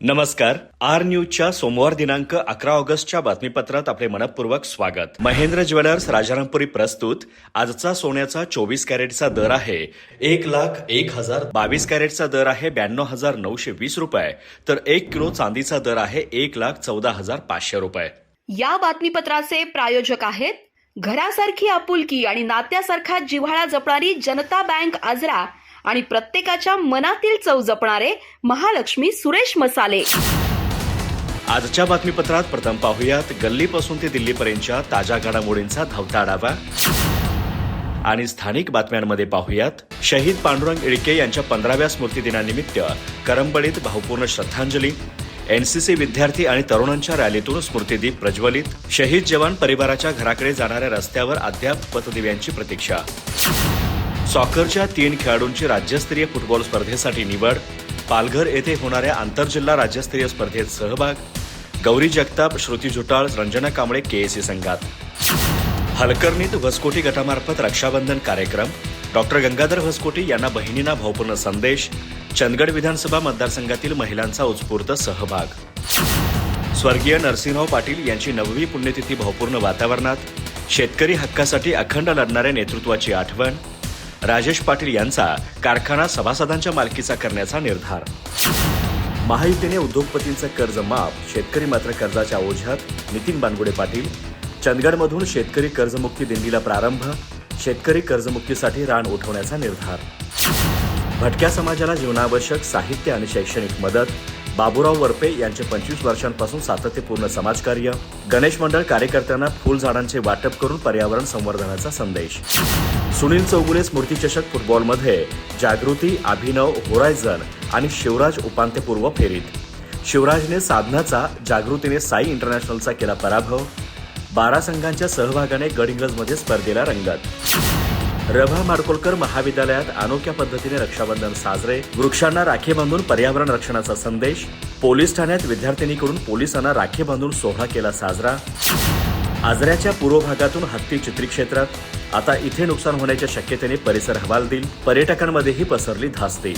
नमस्कार. आर न्यूजच्या सोमवार दिनांक अकरा ऑगस्टच्या बातमीपत्रात आपले मनपूर्वक स्वागत. महेंद्र ज्वेलर्स राजारामपुरी प्रस्तुत. आजचा सोन्याचा चोवीस कॅरेटचा दर आहे एक लाख एक हजार बावीस कॅरेटचा दर आहे ब्याण्णव हजार नऊशे वीस रुपये. तर एक किलो चांदीचा दर आहे एक लाख चौदा हजार पाचशे रुपये. या बातमीपत्राचे प्रायोजक आहेत घरासारखी आपुलकी आणि नात्यासारखा जिव्हाळा जपणारी जनता बँक आजरा आणि प्रत्येकाच्या मनातील चव जपणारे महालक्ष्मी सुरेश मसाले. आजच्या बातमीपत्रात प्रथम पाहुयात गल्लीपासून ते दिल्लीपर्यंतच्या ताज्या घडामोडींचा धावता आढावा. आणि स्थानिक बातम्यांमध्ये पाहुयात शहीद पांडुरंग इळके यांच्या पंधराव्या स्मृतिदिनानिमित्त करंबडीत भावपूर्ण श्रद्धांजली. एनसीसी विद्यार्थी आणि तरुणांच्या रॅलीतून स्मृतिदीप प्रज्वलित. शहीद जवान परिवाराच्या घराकडे जाणाऱ्या रस्त्यावर अद्याप पतदिव्यांची प्रतीक्षा. सॉकरच्या तीन खेळाडूंची राज्यस्तरीय फुटबॉल स्पर्धेसाठी निवड पालघर येथे होणाऱ्या आंतरजिल्हा राज्यस्तरीय स्पर्धेत सहभाग गौरी जगताप श्रुती झुटाळ रंजना कांबळे केएसी संघात. हलकर्णीत भस्कोटी गटामार्फत रक्षाबंधन कार्यक्रम डॉक्टर गंगाधर भस्कोटी यांना बहिणींना भावपूर्ण संदेश चंदगड विधानसभा मतदारसंघातील महिलांचा उत्स्फूर्त सहभाग. स्वर्गीय नरसिंहराव पाटील यांची नववी पुण्यतिथी भावपूर्ण वातावरणात शेतकरी हक्कासाठी अखंड लढणाऱ्या नेतृत्वाची आठवण राजेश पाटील यांचा कारखाना सभासदांच्या मालकीचा करण्याचा निर्धार. महायुतीने उद्योगपतींचं कर्ज माफ शेतकरी मात्र कर्जाच्या ओझ्यात नितीन बानगुडे पाटील. चंदगडमधून शेतकरी कर्जमुक्ती दिंडीला प्रारंभ शेतकरी कर्जमुक्तीसाठी रान उठवण्याचा निर्धार. भटक्या समाजाला जीवनावश्यक साहित्य आणि शैक्षणिक मदत बाबूराव वरपे यांचे पंचवीस वर्षांपासून सातत्यपूर्ण समाजकार्य. गणेश मंडळ कार्यकर्त्यांना फुलझाडांचे वाटप करून पर्यावरण संवर्धनाचा संदेश. सुनील चौगुले स्मृतिचषक फुटबॉलमध्ये जागृती अभिनव होरायझन आणि शिवराज उपांत्यपूर्व फेरीत. शिवराजने साधनाचा जागृतीने साई इंटरनॅशनलचा केला पराभव. बारा संघांच्या सहभागाने गडहिंग्लजमध्ये स्पर्धेला रंगत. रभा माडकोलकर महाविद्यालयात अनोख्या पद्धतीने रक्षाबंधन साजरे वृक्षांना राखी बांधून पर्यावरण रक्षणाचा संदेश पोलीस ठाण्यात विद्यार्थिनीकडून पोलिसांना राखी बांधून सोहळा केला साजरा. आजऱ्याच्या पूर्व भागातून हत्ती चित्री क्षेत्रात आता इथे नुकसान होण्याच्या शक्यतेने परिसर हवाल देईल पर्यटकांमध्येही पसरली धास्ती.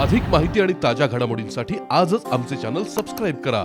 अधिक माहिती आणि ताज्या घडामोडींसाठी आजच आमचे चॅनल सबस्क्राईब करा.